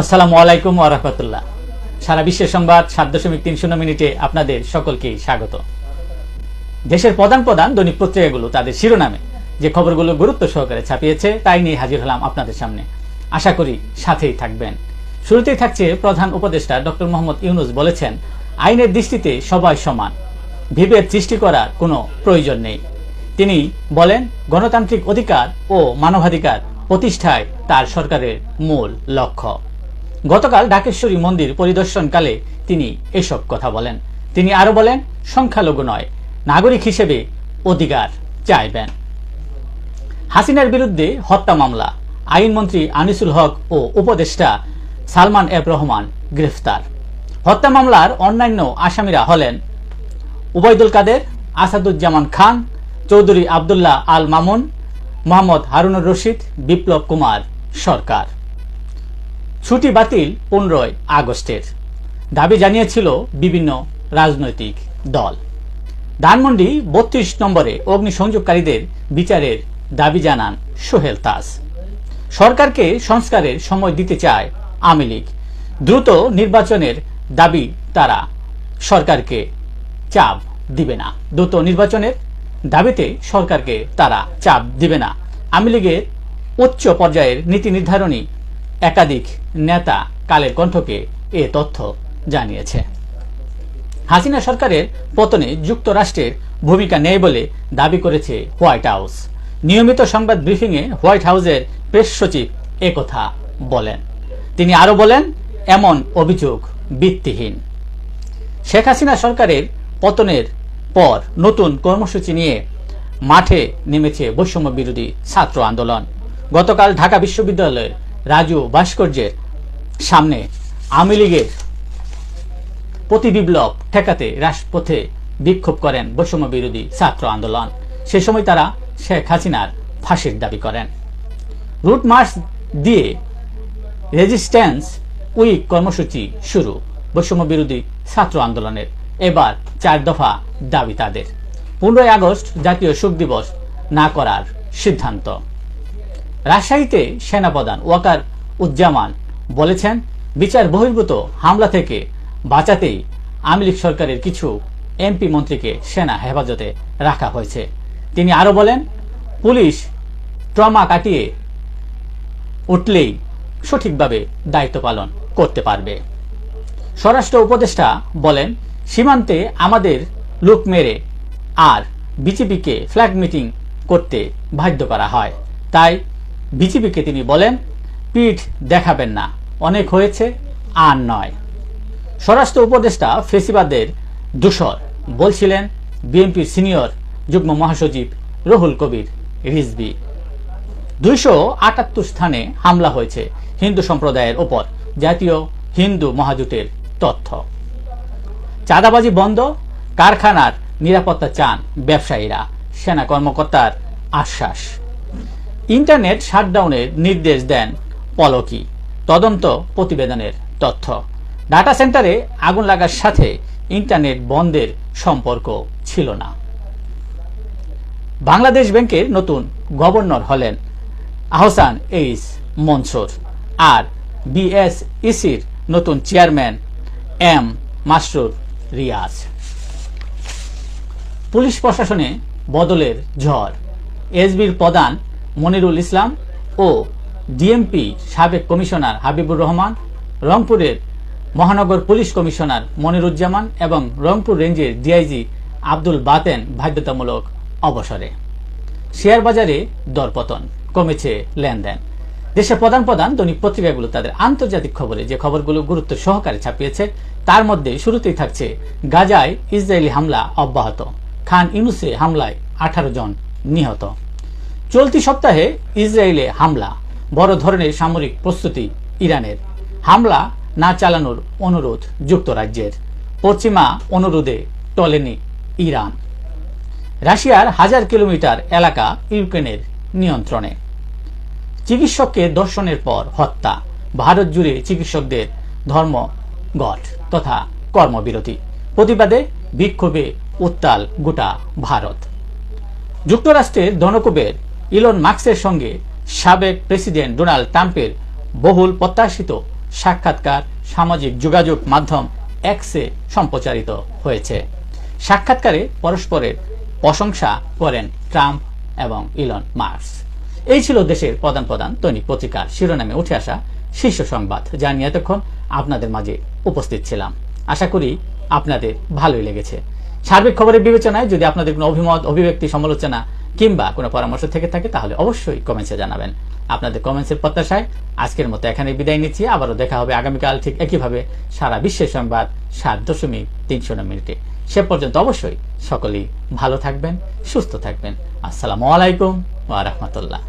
আসসালামু আলাইকুম ওরহমতুল্লাহ সারা বিশ্বের সংবাদ সাত দশমিক তিন শূন্য মিনিটে আপনাদের সকলকে স্বাগত। দেশের প্রধান প্রধান দৈনিক পত্রিকাগুলো তাদের শিরোনামে। যে খবরগুলো গুরুত্ব সহকারে ছাপিয়েছে, তাই নিয়ে হাজির হলাম আপনাদের সামনে। আশা করি সাথেই থাকবেন। শুরুতেই থাকছে প্রধান উপদেষ্টা ডক্টর মোহাম্মদ ইউনুস বলেছেন, আইনের দৃষ্টিতে সবাই সমান। বিভেদ সৃষ্টি করার কোনো প্রয়োজন নেই। তিনি বলেন, গণতান্ত্রিক অধিকার ও মানবাধিকার প্রতিষ্ঠায় তার সরকারের মূল লক্ষ্য। গতকাল ঢাকেশ্বরী মন্দির পরিদর্শনকালে তিনি এসব কথা বলেন। তিনি আরও বলেন, সংখ্যালঘু নয়, নাগরিক হিসেবে অধিকার চাইবেন। হাসিনার বিরুদ্ধে হত্যা মামলা আইনমন্ত্রী আনিসুল হক ও উপদেষ্টা সালমান এফ রহমান গ্রেফতার। হত্যা মামলার অন্যান্য আসামিরা হলেন উবাইদুল কাদের, আসাদুজ্জামান খান, চৌধুরী আবদুল্লাহ আল মামুন, মোহাম্মদ হারুনুর রশিদ, বিপ্লব কুমার সরকার। ছুটি বাতিল পনেরোই আগস্টের। দাবি জানিয়েছিল বিভিন্ন রাজনৈতিক দল। ধানমন্ডি বত্রিশ নম্বরে অগ্নিসংযোগকারীদের বিচারের দাবি জানান সোহেল তাস। সরকারকে সংস্কারের সময় দিতে চায় আওয়ামী লীগ। দ্রুত নির্বাচনের দাবি তারা। সরকারকে চাপ দিবে না। দ্রুত নির্বাচনের দাবিতে সরকারকে তারা চাপ দিবে না। আওয়ামী লীগের উচ্চ পর্যায়ের নীতি নির্ধারণী একাধিক নেতা কালের কণ্ঠকে এ তথ্য জানিয়েছে। হাসিনা সরকারের পতনে যুক্তরাষ্ট্রের ভূমিকা নেই বলে দাবি করেছে হোয়াইট হাউস। নিয়মিত সংবাদ ব্রিফিংয়ে হোয়াইট হাউসের প্রেস সচিব একথা বলেন। তিনি আরও বলেন, এমন অভিযোগ ভিত্তিহীন। শেখ হাসিনা সরকারের পতনের পর নতুন কর্মসূচি নিয়ে মাঠে নেমেছে বৈষম্য বিরোধী ছাত্র আন্দোলন। গতকাল ঢাকা বিশ্ববিদ্যালয়ের রাজু ভাস্কর্যের সামনে আওয়ামী লীগের প্রতি বিপ্লব ঠেকাতে রাজপথে বিক্ষোভ করেন বৈষম্য বিরোধী ছাত্র আন্দোলন। সে সময় তারা শেখ হাসিনার ফাঁসির দাবি করেন। রুট মার্চ দিয়ে রেজিস্ট্যান্স উইক কর্মসূচি শুরু, বৈষম্য বিরোধী ছাত্র আন্দোলনের। এবার চার দফা দাবি তাদের। পনেরোই আগস্ট জাতীয় শোক দিবস না করার সিদ্ধান্ত। রাজশাহীতে সেনাপ্রধান ওয়াকার উজ্জামান বলেছেন, বিচার বহির্ভূত হামলা থেকে বাঁচাতেই আওয়ামী লীগ সরকারের কিছু এমপি মন্ত্রীকে সেনা হেফাজতে রাখা হয়েছে। তিনি আরও বলেন, পুলিশ ট্রমা কাটিয়ে উঠলেই সঠিকভাবে দায়িত্ব পালন করতে পারবে। স্বরাষ্ট্র উপদেষ্টা বলেন, সীমান্তে আমাদের লোক মেরে আর বিজেপিকে ফ্ল্যাগ মিটিং করতে বাধ্য করা হয়। তাই বিজেপিকে তিনি বলেন, পিঠ দেখাবেন না। অনেক হয়েছে, আর নয়। স্বরাষ্ট্র উপদেষ্টা ফেসিবাদের দূষর বলছিলেন বিএনপির সিনিয়র যুগ্ম মহাসচিব রহুল কবির রিজবি দুইশো আটাত্তর স্থানে হামলা হয়েছে হিন্দু সম্প্রদায়ের ওপর, জাতীয় হিন্দু মহাজোটের তথ্য। চাঁদাবাজি বন্ধ, কারখানার নিরাপত্তা চান ব্যবসায়ীরা। সেনা কর্মকর্তার আশ্বাস। ইন্টারনেট শাটডাউনের নির্দেশ দেন পলকি, তদন্ত প্রতিবেদনের তথ্য। ডাটা সেন্টারে আগুন লাগার সাথে ইন্টারনেট বন্ধের সম্পর্ক ছিল না। বাংলাদেশ ব্যাংকের নতুন গভর্নর হলেন আহসান এইস মনসুর আর বিএসইসির নতুন chairman M Masrur Riaz. Police প্রশাসনে বদলের ঝড়। এসবির প্রধান মনিরুল ইসলাম ও ডিএমপি সাবেক কমিশনার হাবিবুর রহমান, রংপুরের মহানগর পুলিশ কমিশনার মনিরুজ্জামান এবং রংপুর রেঞ্জের ডিআইজি আব্দুল বাতেন বাধ্যতামূলক অবসরে। শেয়ার বাজারে দরপতন, কমেছে লেনদেন। দেশের প্রধান প্রধান দৈনিক পত্রিকাগুলো তাদের আন্তর্জাতিক খবরে যে খবরগুলো গুরুত্ব সহকারে ছাপিয়েছে, তার মধ্যে শুরুতেই থাকছে গাজায় ইসরায়েলি হামলা অব্যাহত। খান ইউনুসে হামলায় আঠারো জন নিহত। চলতি সপ্তাহে ইসরায়েলে হামলা, বড় ধরনের সামরিক প্রস্তুতি ইরানের। হামলা না চালানোর অনুরোধ যুক্তরাজ্যের। পশ্চিমা অনুরোধে টলেনি ইরান। রাশিয়ার হাজার কিলোমিটার এলাকা ইউক্রেনের নিয়ন্ত্রণে। চিকিৎসককে দর্শনের পর হত্যা, ভারত জুড়ে চিকিৎসকদের ধর্মঘট তথা কর্মবিরতি। প্রতিবাদে বিক্ষোভে উত্তাল গোটা ভারত। যুক্তরাষ্ট্রের ধনকুবের ইলন মার্কসের সঙ্গে সাবেক প্রেসিডেন্ট ডোনাল্ড ট্রাম্পের বহুল প্রত্যাশিত সাক্ষাৎকার সামাজিক যোগাযোগ মাধ্যম এক্সে সম্প্রচারিত হয়েছে। সাক্ষাৎকারে পরস্পরের প্রশংসা করেন ট্রাম্প এবং ইলন মার্কস এই ছিল দেশের প্রধান প্রধান দৈনিক পত্রিকার শিরোনামে উঠে আসা শীর্ষ সংবাদ। যা নিয়ে এতক্ষণ আপনাদের মাঝে উপস্থিত ছিলাম। আশা করি আপনাদের ভালোই লেগেছে। সার্বিক খবরের বিবেচনায় যদি আপনাদের কোনো অভিমত, অভিব্যক্তি, সমালোচনা কিংবা কোনো পরামর্শ থেকে থাকে, তাহলে অবশ্যই কমেন্টসে জানাবেন। আপনাদের কমেন্টসের প্রত্যাশায় আজকের মতো এখানে বিদায় নিচ্ছি। আবারও দেখা হবে আগামীকাল ঠিক একইভাবে সারা বিশ্বের সংবাদ সাত দশমিক তিনশো মিনিটে। সে পর্যন্ত অবশ্যই সকলেই ভালো থাকবেন, সুস্থ থাকবেন। আসসালামু আলাইকুম ওয়া রাহমাতুল্লাহ।